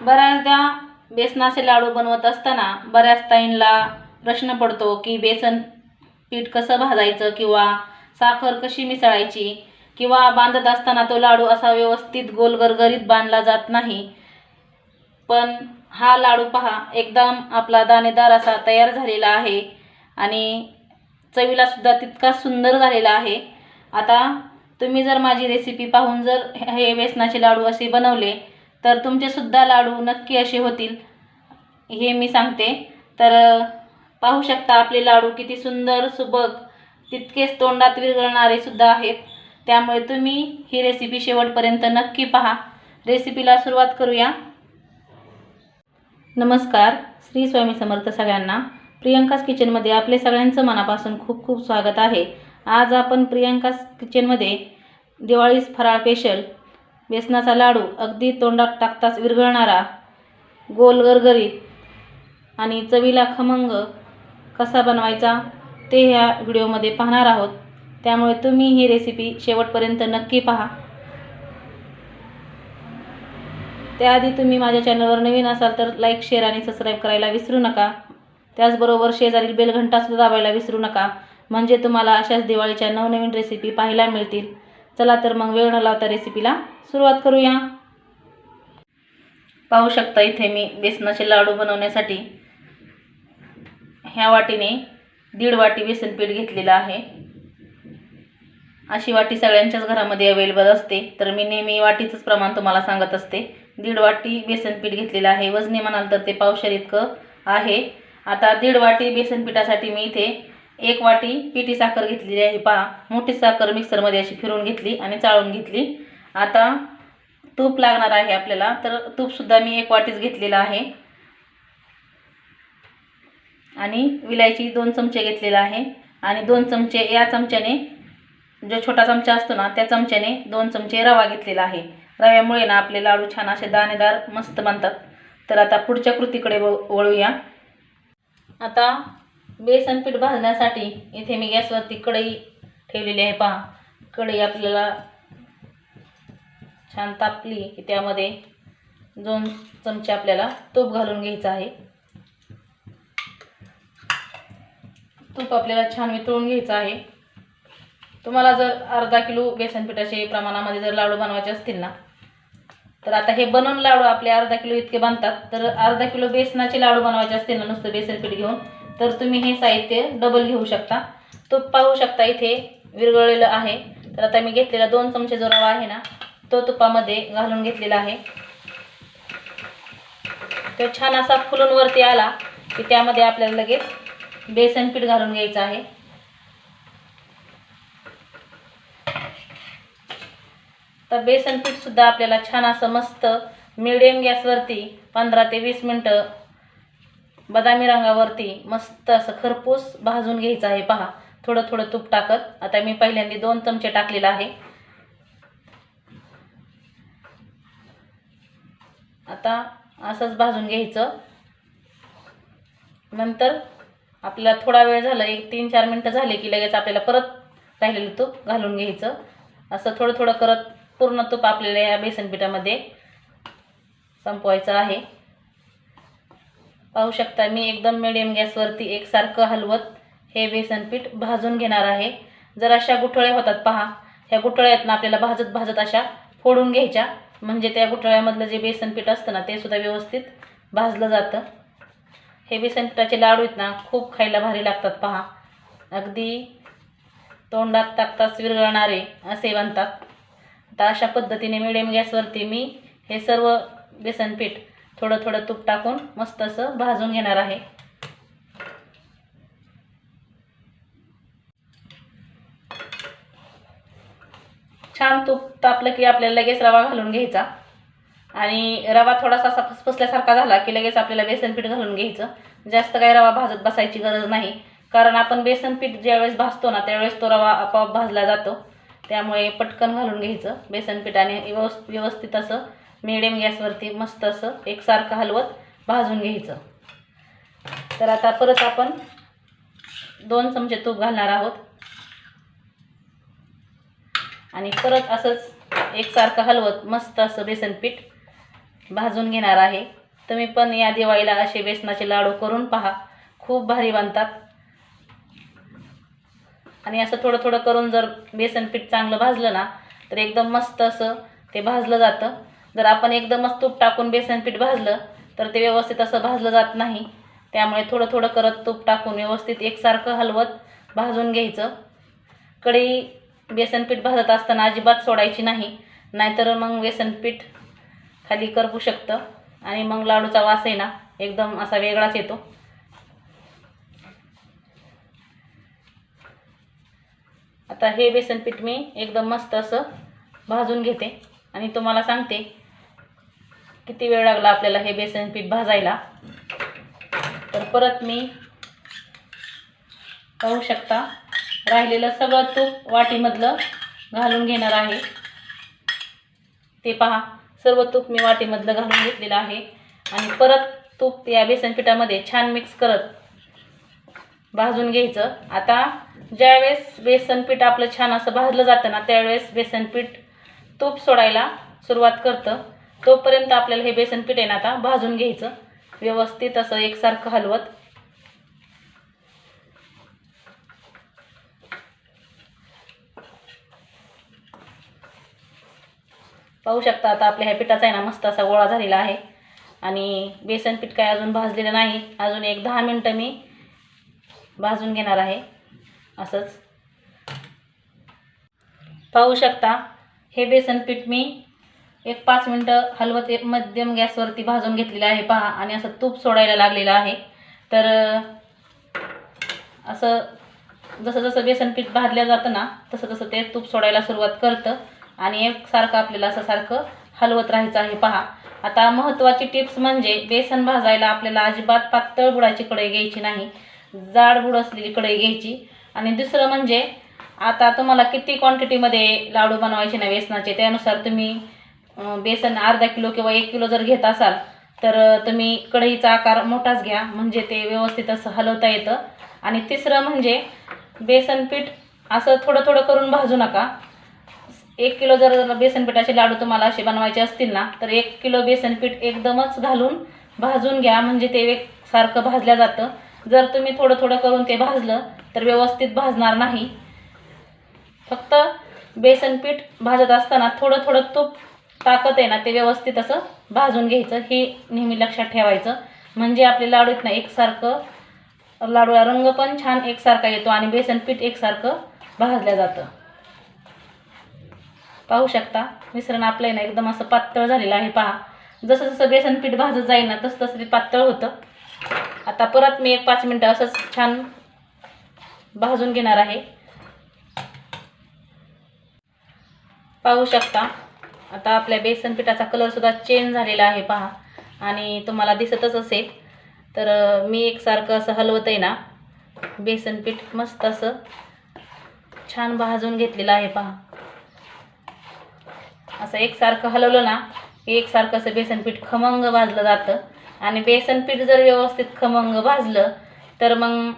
बऱ्याचदा बेसनाचे लाडू बनवत असताना बऱ्याच ताईंना प्रश्न पडतो की बेसन पीठ कसं भाजायचं किंवा साखर कशी मिसळायची किंवा बांधत असताना तो लाडू असा व्यवस्थित गोल गरगरीत बांधला जात नाही. पण हा लाडू पहा एकदम आपला दाणेदार असा तयार झालेला आहे आणि चवीला सुद्धा तितका सुंदर झालेला आहे. आता तुम्ही जर माझी रेसिपी पाहून जर हे बेसनाचे लाडू असे बनवले तर तुमचेसुद्धा लाडू नक्की असे होतील. हे मी सांगते. तर पाहू शकता आपले लाडू किती सुंदर सुबक तितकेच तोंडात विरघळणारे सुद्धा आहेत. त्यामुळे तुम्ही ही रेसिपी शेवटपर्यंत नक्की पहा. रेसिपीला सुरुवात करूया. नमस्कार. श्री स्वामी समर्थ सगळ्यांना. प्रियंकास किचनमध्ये आपले सगळ्यांचं मनापासून खूप खूप स्वागत आहे. आज आपण प्रियंकास किचनमध्ये दिवाळीस फराळ स्पेशल बेसनाचा लाडू अगदी तोंडात टाकताच विरघळणारा. गोल गरगरीत आणि चवीला खमंग कसा बनवायचा ते ह्या व्हिडिओमध्ये पाहणार आहोत. त्यामुळे तुम्ही ही रेसिपी शेवटपर्यंत नक्की पहा. त्याआधी तुम्ही माझ्या चॅनलवर नवीन असाल तर लाईक शेअर आणि सबस्क्राईब करायला विसरू नका. त्याचबरोबर शेजारील बेलघंटासुद्धा दाबायला विसरू नका. म्हणजे तुम्हाला अशाच दिवाळीच्या नवनवीन रेसिपी पाहायला मिळतील. चला तर मग वेळ न लावता रेसिपीला सुरुवात करूया. पाहू शकता इथे मी बेसनाचे लाडू बनवण्यासाठी ह्या वाटीने दीड वाटी बेसन पीठ घेतलेलं आहे. अशी वाटी सगळ्यांच्याच घरामध्ये अवेलेबल असते. तर मी नेहमी वाटीचंच प्रमाण तुम्हाला सांगत असते. दीड वाटी बेसन पीठ घेतलेलं आहे. वजनी म्हणाल तर ते पावशर इतकं आहे. आता दीड वाटी बेसन पिठासाठी मी इथे एक वाटी पिठी साखर घेतलेली आहे पहा. मोठी साखर मिक्सरमध्ये अशी फिरून घेतली आणि चाळून घेतली. आता तूप लागणार आहे आपल्याला तर तूपसुद्धा मी एक वाटीच घेतलेलं आहे. आणि विलायची दोन चमचे घेतलेला आहे. आणि दोन चमचे या चमच्याने जो छोटा चमचा असतो ना त्या चमच्याने दोन चमचे रवा घेतलेला आहे. रव्यामुळे ना आपले लाडू छान असे दाणेदार मस्त बनतात. तर आता पुढच्या कृतीकडे व वळूया. आता बेसन पीठ भाजण्यासाठी इथे मी गॅसवरती कढई ठेवलेली आहे पहा. कढई आपल्याला छान तापली की त्यामध्ये दोन चमचे आपल्याला तूप घालून घ्यायचं आहे. तूप आपल्याला छान वितळून घ्यायचं आहे. तुम्हाला जर अर्धा किलो बेसन पिठाचे प्रमाणामध्ये जर लाडू बनवायचे असतील ना तर आता हे बनवून लाडू आपले अर्धा किलो इतके बनतात. तर अर्धा किलो बेसनाचे लाडू बनवायचे असतील ना नुसतं बेसन पीठ घेऊन तर तुम्ही हे साहित्य डबल घेऊ शकता. तूप पाहू शकता इथे विरगळलेलं आहे. तर आता मी घेतलेला दोन चमचे जो रवा आहे ना तो तुपामध्ये घालून घेतलेला आहे. तो छान असा फुलून वरती आला की त्यामध्ये आपल्याला लगेच बेसन पीठ घालून घ्यायचं आहे. तर बेसन पीठसुद्धा आपल्याला छान असं मस्त मिडियम गॅसवरती पंधरा ते वीस मिनटं बदामी रंगावरती मस्त असं खरपूस भाजून घ्यायचं आहे. पहा थोडं थोडं तूप टाकत. आता मी पहिल्यांदा दोन चमचे टाकलेलं आहे. आता असंच भाजून घ्यायचं. नंतर आपल्याला थोडा वेळ झाला एक तीन चार मिनटं झाले की लगेच आपल्याला परत राहिलेलं तूप घालून घ्यायचं. असं थोडं थोडं करत पूर्ण तूप आपल्याला या बेसन पिठामध्ये संपवायचं आहे. पाहू शकता मी एकदम मिडियम गॅसवरती एकसारखं हलवत हे बेसन पीठ भाजून घेणार आहे. जर अशा गुठळ्या होतात पहा. ह्या गुठळ्या आहेत ना आपल्याला भाजत भाजत अशा फोडून घ्यायच्या. म्हणजे त्या गुठळ्यामधलं जे बेसन पीठ असतं ना ते सुद्धा व्यवस्थित भाजलं जातं. हे बेसन पिठाचे लाडू आहेत ना खूप खायला भारी लागतात पहा. अगदी तोंडात टाकताच विरघळणारे असे बनतात. आता अशा पद्धतीने मिडियम गॅसवरती मी हे सर्व बेसन पीठ थोडं थोडं तूप टाकून मस्त असं भाजून घेणार आहे. छान तूप तापलं की आपल्याला लगेच रवा घालून घ्यायचा. आणि रवा थोडासा असा फसफसल्यासारखा झाला की लगेच आपल्याला बेसन पीठ घालून घ्यायचं. जास्त काही रवा भाजत बसायची गरज नाही. कारण आपण बेसन पीठ ज्यावेळेस भाजतो ना त्यावेळेस तो रवा आपोआप भाजला जातो. त्यामुळे पटकन घालून घ्यायचं बेसन पीठ व्यवस् व्यवस्थित असं मिडियम गॅसवरती मस्त असं एकसारखं हलवत भाजून घ्यायचं. तर आता परत आपण दोन चमचे तूप घालणार आहोत. आणि परत असंच एकसारखं हलवत मस्त असं बेसन पीठ भाजून घेणार आहे. तुम्ही पण या दिवाळीला असे बेसनाचे लाडू करून पहा. खूप भारी बनतात. आणि असं थोडं थोडं करून जर बेसन पीठ चांगलं भाजलं ना तर एकदम मस्त असं ते भाजलं जातं. जर आपण एकदमच तूप टाकून बेसन पीठ भाजलं तर ते व्यवस्थित असं भाजलं जात नाही. त्यामुळे थोडं थोडं करत तूप टाकून व्यवस्थित एकसारखं हलवत भाजून घ्यायचं. कढई बेसनपीठ भाजत असताना अजिबात सोडायची नाही नाहीतर मग बेसनपीठ खाली करपू शकतं आणि मग लाडूचा वास आहे ना एकदम असा वेगळाच येतो. आता हे बेसनपीठ मी एकदम मस्त असं भाजून घेते आणि तुम्हाला सांगते. किती वेळ लागला आपल्याला हे बेसन पीठ भाजायला? तर परत मी पाहू शकता राहिलेलं सगळं तूप वाटीमधलं घालून घेणार आहे. ते पहा सर्व तूप मी वाटीमधलं घालून घेतलेलं आहे. आणि परत तूप या बेसन पिठामध्ये छान मिक्स करत भाजून घ्यायचं. आता ज्यावेळेस बेसन पीठ आपलं छान असं भाजलं जातं ना त्यावेळेस बेसन पीठ तूप सोडायला सुरुवात करतं. तोपर्यंत आपल्याला हे बेसन पीठ आहे ना आता भाजून घ्यायचं. व्यवस्थित असं एकसारखं हलवत. पाहू शकता आता आपल्या ह्या पिठाचा आहे ना मस्त असा गोळा झालेला आहे. आणि बेसन पीठ काय अजून भाजलेलं नाही. अजून एक दहा मिनटं मी भाजून घेणार आहे. असंच. पाहू शकता हे बेसन पीठ मी एक पाच मिनटं हलवत एक मध्यम गॅसवरती भाजून घेतलेलं आहे. पहा आणि असं तूप सोडायला लागलेलं आहे. तर असं जसं जसं बेसन पीठ भाजलं जातं ना तसं तसं ते तूप सोडायला सुरुवात करतं. आणि एकसारखं आपल्याला असं सारखं हलवत राहायचं आहे. पहा आता महत्त्वाची टिप्स म्हणजे बेसन भाजायला आपल्याला अजिबात पातळ बुडाची कढई घ्यायची नाही. जाड बुड असलेली कढई घ्यायची. आणि दुसरं म्हणजे आता तुम्हाला किती क्वांटिटीमध्ये लाडू बनवायचे ना बेसनाचे त्यानुसार तुम्ही बेसन अर्धा किलो किंवा एक किलो जर घेत असाल तर तुम्ही कढईचा आकार मोठाच घ्या. म्हणजे ते व्यवस्थित असं हलवता येतं. आणि तिसरं म्हणजे बेसन पीठ असं थोडं थोडं करून भाजू नका. एक किलो जर बेसन पिठाचे लाडू तुम्हाला असे बनवायचे असतील ना तर एक किलो बेसन पीठ एकदमच घालून भाजून घ्या. म्हणजे ते एक सारखं भाजलं जातं. जर तुम्ही थोडं थोडं करून ते भाजलं तर व्यवस्थित भाजणार नाही. फक्त बेसन पीठ भाजत असताना थोडं थोडं तूप ताकद आहे ना ते व्यवस्थित असं भाजून घ्यायचं. हे नेहमी लक्षात ठेवायचं. म्हणजे आपले लाडू आहेत ना एकसारखं लाडूला रंग पण छान एकसारखा येतो आणि बेसन पीठ एकसारखं भाजलं जातं. पाहू शकता मिश्रण आपलं आहे ना एकदम असं पातळ झालेलं आहे. पहा जसं जसं बेसन पीठ भाजत जाईल ना तसं तसं ते पातळ होतं. आता परत मी एक पाच मिनटं असंच छान भाजून घेणार आहे. पाहू शकता आता आपल्या बेसन पिठाचा कलरसुद्धा चेंज झालेला आहे पहा. आणि तुम्हाला दिसतच असेल. तर मी एकसारखं असं हलवत आहे ना बेसन पीठ मस्त असं छान भाजून घेतलेलं आहे पहा. असं एकसारखं हलवलं ना की एकसारखं असं बेसन पीठ खमंग भाजलं जातं. आणि बेसन पीठ जर व्यवस्थित खमंग भाजलं तर मग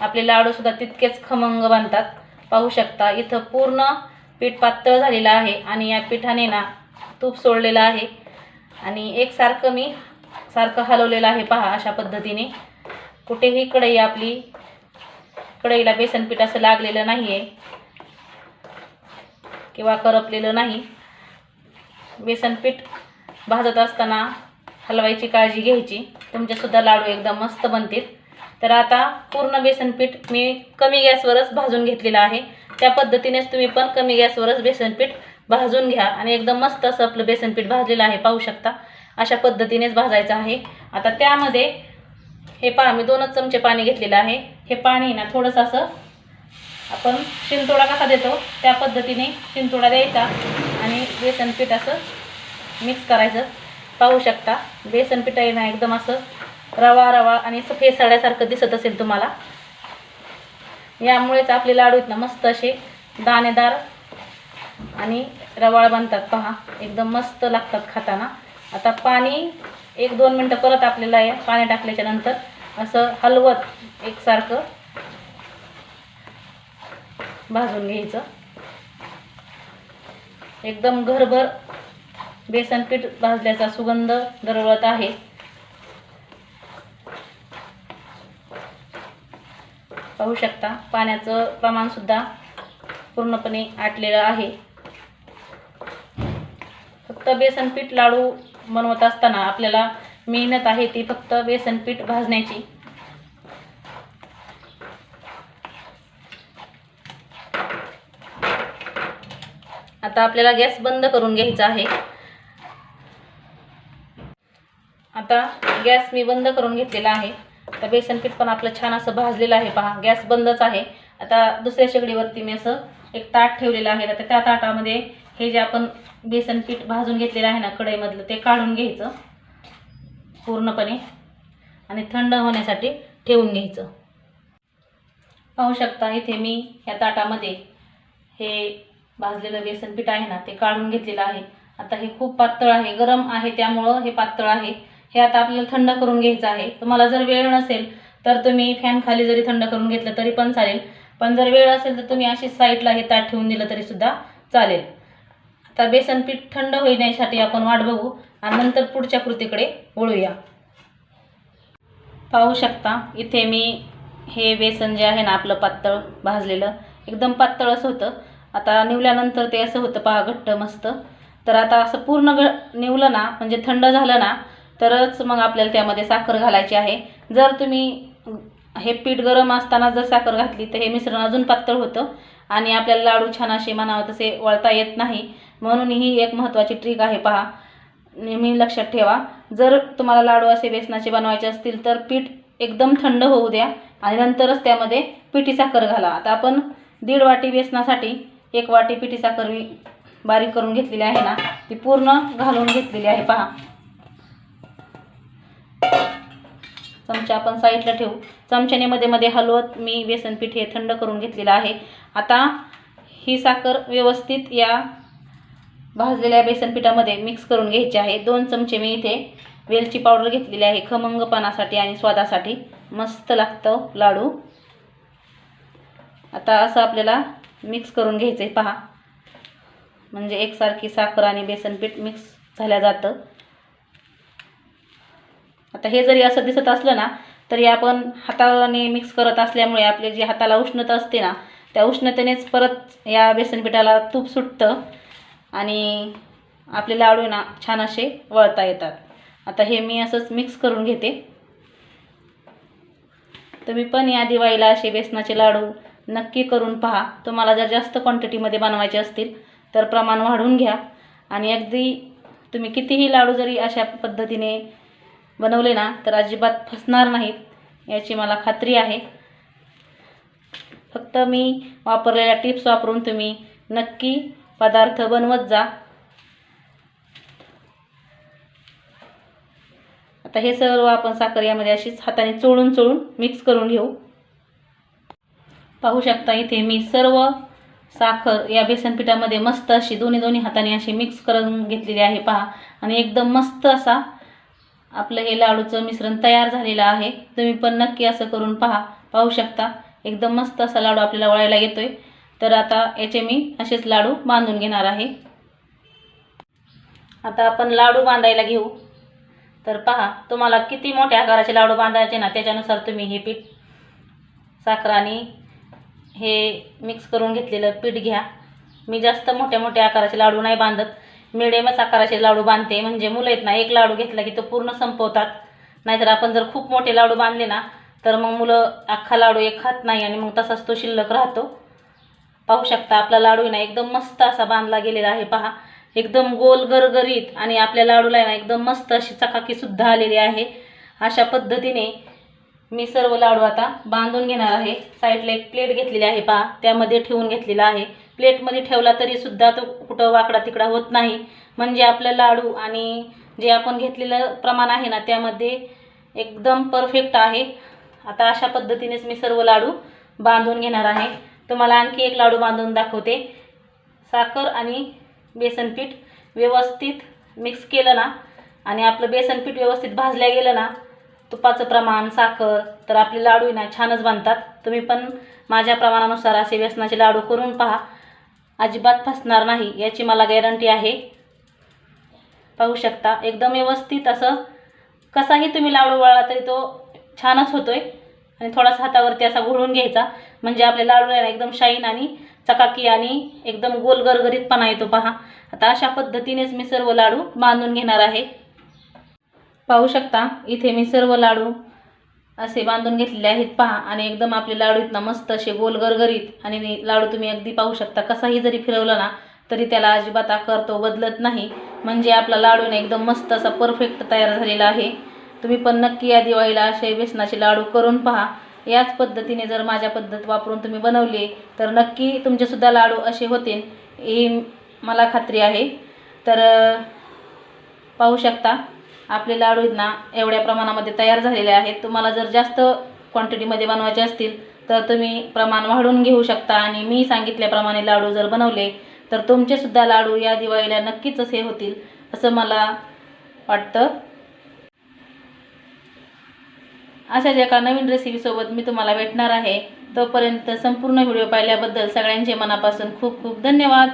आपले लाडूसुद्धा तितकेच खमंग बनतात. पाहू शकता इथं पूर्ण पीठ पातळ झालेलं आहे आणि या पिठाने ना तूप सोडलेलं आहे. आणि एकसारखं मी सारखं हलवलेलं आहे. पहा अशा पद्धतीने. कुठेही कढई आपली कढईला बेसनपीठ असं लागलेलं नाही आहे किंवा करपलेलं नाही. बेसनपीठ भाजत असताना हलवायची काळजी घ्यायची. तुमचेसुद्धा लाडू एकदम मस्त बनतील. तर आता पूर्ण बेसनपीठ मी कमी गॅसवरच भाजून घेतलेलं आहे. त्या पद्धतीनेच तुम्ही पण कमी गॅसवरच बेसनपीठ भाजून घ्या आणि एकदम मस्त असं आपलं बेसन पीठ भाजलेलं आहे पाहू शकता. अशा पद्धतीनेच भाजायचं आहे. आता त्यामध्ये हे पहा मी दोनच चमचे पाणी घेतलेलं आहे. हे पाणी ना थोडंसं असं आपण शिंतोडा कसा देतो त्या पद्धतीने शिंतोडा द्यायचा आणि बेसन पीठ असं मिक्स करायचं. पाहू शकता बेसन पीठ आहे ना एकदम असं रवा रवा आणि असं फेसाळ्यासारखं दिसत असेल तुम्हाला. यामुळेच आपले लाडू आहेत ना मस्त असे दाणेदार आणि रवाळ बनतात पहा. एकदम मस्त लागतात खाताना. आता पाणी एक दोन मिनटं परत आपल्याला आहे पाणी टाकल्याच्या नंतर असं हलवत एकसारखं भाजून घ्यायचं. एकदम घरभर बेसन पीठ भाजल्याचा सुगंध दरवळत आहे. पाहू शकता पाण्याचं प्रमाणसुद्धा पूर्णपणे आटलेलं आहे. फक्त बेसन पीठ लाडू बनवत असताना आपल्याला मेहनत आहे ती फक्त बेसन पीठ भाजण्याची. आता आपल्याला गॅस बंद करून घ्यायचा आहे. आता गॅस मी बंद करून घेतलेला आहे. आता बेसन पीठ पण आपलं छान असं भाजलेलं आहे. पहा गॅस बंदच आहे. आता दुसऱ्या शेगडीवरती मी असं एक ताट ठेवलेलं आहे. आता त्या ताटामध्ये हे जे आपण बेसन पीठ भाजून घेतलेलं आहे ना कढईमधलं ते काढून घ्यायचं पूर्णपणे आणि थंड होण्यासाठी ठेवून घ्यायचं. पाहू शकता इथे मी या ताटामध्ये हे भाजलेलं बेसन पीठ आहे ना ते काढून घेतलेलं आहे. आता हे खूप पातळ आहे गरम आहे त्यामुळं हे पातळ आहे. हे आता आपल्याला थंड करून घ्यायचं आहे. तुम्हाला जर वेळ नसेल तर तुम्ही फॅन खाली जरी थंड करून घेतलं तरी पण चालेल. पण जर वेळ असेल तर तुम्ही अशी साईडला हे ताट ठेवून दिलं तरीसुद्धा चालेल. आता बेसन पीठ थंड होण्यासाठी आपण वाट बघू आणि नंतर पुढच्या कृतीकडे वळूया. पाहू शकता इथे मी हे बेसन जे आहे ना आपलं पातळ भाजलेलं एकदम पातळ असं होतं. आता निवल्यानंतर ते असं होतं पहा घट्ट मस्त. तर आता असं पूर्ण ग निवलं ना म्हणजे थंड झालं ना तरच मग आपल्याला त्यामध्ये साखर घालायची आहे. जर तुम्ही हे पीठ गरम असताना जर साखर घातली तर हे मिश्रण अजून पातळ होतं. आणि आपल्याला लाडू छान असे म्हणावं तसे वळता येत नाही. म्हणून ही एक महत्त्वाची ट्रिक आहे पहा. नेहमी लक्षात ठेवा. जर तुम्हाला लाडू असे बेसनाचे बनवायचे असतील तर पीठ एकदम थंड होऊ द्या आणि नंतरच त्यामध्ये पिठी साखर घाला. आता आपण दीड वाटी बेसनासाठी एक वाटी पिठी साखर मी बारीक करून घेतलेली आहे ना. ती पूर्ण घालून घेतलेली आहे पहा. चमचा आपण साईडला ठेवू. चमच्याने मध्ये मध्ये हलवत मी बेसन पीठ हे थंड करून घेतलेलं आहे. आता ही साखर व्यवस्थित या भाजलेल्या बेसन पिठामध्ये मिक्स करून घ्यायची आहे. दोन चमचे मी इथे वेलची पावडर घेतलेली आहे. खमंगपणासाठी आणि स्वादासाठी मस्त लागतं लाडू. आता असं आपल्याला मिक्स करून घ्यायचं आहे पहा. म्हणजे एकसारखी साखर आणि बेसन पीठ मिक्स झाल्या जातं. आता हे जरी असं दिसत असलं ना तरी आपण हाताने मिक्स करत असल्यामुळे आपले जी हाताला उष्णता असते ना त्या उष्णतेनेच परत या बेसन पिठाला तूप सुटतं आणि आपले लाडू ना छान असे वळता येतात. आता हे मी असंच मिक्स करून घेते. तुम्ही पण या दिवाळीला असे बेसनाचे लाडू नक्की करून पहा. तुम्हाला जर जास्त क्वांटिटीमध्ये बनवायचे असतील तर प्रमाण वाढवून घ्या. आणि अगदी तुम्ही कितीही लाडू जरी अशा पद्धतीने बनवले ना तर अजिबात फसणार नाहीत याची मला खात्री आहे. फक्त मी वापरलेल्या टिप्स वापरून तुम्ही नक्की पदार्थ बनवत जा. आता हे सर्व आपण साखर यामध्ये अशीच हाताने चोळून चोळून मिक्स करून घेऊ. पाहू शकता इथे मी सर्व साखर या बेसन पिठामध्ये मस्त अशी दोन्ही दोन्ही हाताने अशी मिक्स करून घेतलेली आहे. पहा आणि एकदम मस्त असा आपलं हे लाडूचं मिश्रण तयार झालेलं आहे. तुम्ही पण नक्की असं करून पहा पाहू शकता. एकदम मस्त असा लाडू आपल्याला वळायला आहे तर आता याचे मी असेच लाडू बांधून घेणार आहे. आता आपण लाडू बांधायला घेऊ. तर पहा तुम्हाला किती मोठ्या आकाराचे लाडू बांधायचे ना त्याच्यानुसार तुम्ही हे पीठ साखर आणि हे मिक्स करून घेतलेलं पीठ घ्या. मी जास्त मोठ्या मोठ्या आकाराचे लाडू नाही बांधत. मिडियमच आकाराचे लाडू बांधते. म्हणजे मुलं आहेत ना एक लाडू घेतला की तो पूर्ण संपवतात. नाहीतर आपण जर खूप मोठे लाडू बांधले ना तर मग मुलं अख्खा लाडू एक खात नाही आणि मग तसाच तो शिल्लक राहतो. पाहू शकता आपला लाडू ना एकदम मस्त असा बांधला गेलेला आहे. पहा एकदम गोल गरगरीत आणि आपल्या लाडूला आहे ना एकदम मस्त अशी चकाकीसुद्धा आलेली आहे. अशा पद्धतीने मी सर्व लाडू आता बांधून घेणार आहे. साईडला एक प्लेट घेतलेली आहे पहा त्यामध्ये ठेवून घेतलेला आहे. प्लेटमध्ये ठेवला तरीसुद्धा तो कुठं वाकडा तिकडा होत नाही. म्हणजे आपलं लाडू आणि जे आपण घेतलेलं प्रमाण आहे ना त्यामध्ये एकदम परफेक्ट आहे. आता अशा पद्धतीनेच मी सर्व लाडू बांधून घेणार आहे. तुम्हाला आणखी एक लाडू बांधून दाखवते. साखर आणि बेसन पीठ व्यवस्थित मिक्स केलं ना आणि आपलं बेसन पीठ व्यवस्थित भाजल्या गेलं ना तुपाचं प्रमाण साखर तर आपले लाडू ना छानच बांधतात तुम्ही पण माझ्या प्रमाणानुसार असे व्यसनाचे लाडू करून पहा. अजिबात फसणार नाही याची मला गॅरंटी आहे. पाहू शकता एकदम व्यवस्थित असं कसाही तुम्ही लाडू वळला तरी तो छानच होतोय. आणि थोडासा हातावरती असा घोळून घ्यायचा म्हणजे आपले लाडू आहे एकदम शाईन आणि चकाकी आणि एकदम गोल गरगरीतपणा येतो पहा. आता अशा पद्धतीनेच मी सर्व लाडू बांधून घेणार आहे. पाहू शकता इथे मी सर्व लाडू असे बांधून घेतलेले आहेत. पहा आणि एकदम आपले लाडू इथनं मस्त असे गोल गरगरीत. आणि लाडू तुम्ही अगदी पाहू शकता कसाही जरी फिरवला ना तरी त्याला अजिबात आकार तो बदलत नाही. म्हणजे आपला लाडूने एकदम मस्त असा परफेक्ट तयार झालेला आहे. तुम्ही पण नक्की या दिवाळीला असे बेसनाचे लाडू करून पहा. याच पद्धतीने जर माझ्या पद्धत वापरून तुम्ही बनवले तर नक्की तुमचेसुद्धा लाडू असे होतील ही मला खात्री आहे. तर पाहू शकता. आपले लाडू आहेत ना एवढ्या प्रमाणामध्ये तयार झालेले आहेत. तुम्हाला जर जास्त क्वांटिटीमध्ये बनवायचे असतील तर तुम्ही प्रमाण वाढवून घेऊ शकता. आणि मी सांगितल्याप्रमाणे लाडू जर बनवले तर तुमचेसुद्धा लाडू या दिवाळीला नक्कीच असे होतील असं मला वाटतं. अशाच एका नवीन रेसिपीसोबत मी तुम्हाला भेटणार आहे. तोपर्यंत संपूर्ण व्हिडिओ पाहिल्याबद्दल सगळ्यांचे मनापासून खूप खूप धन्यवाद.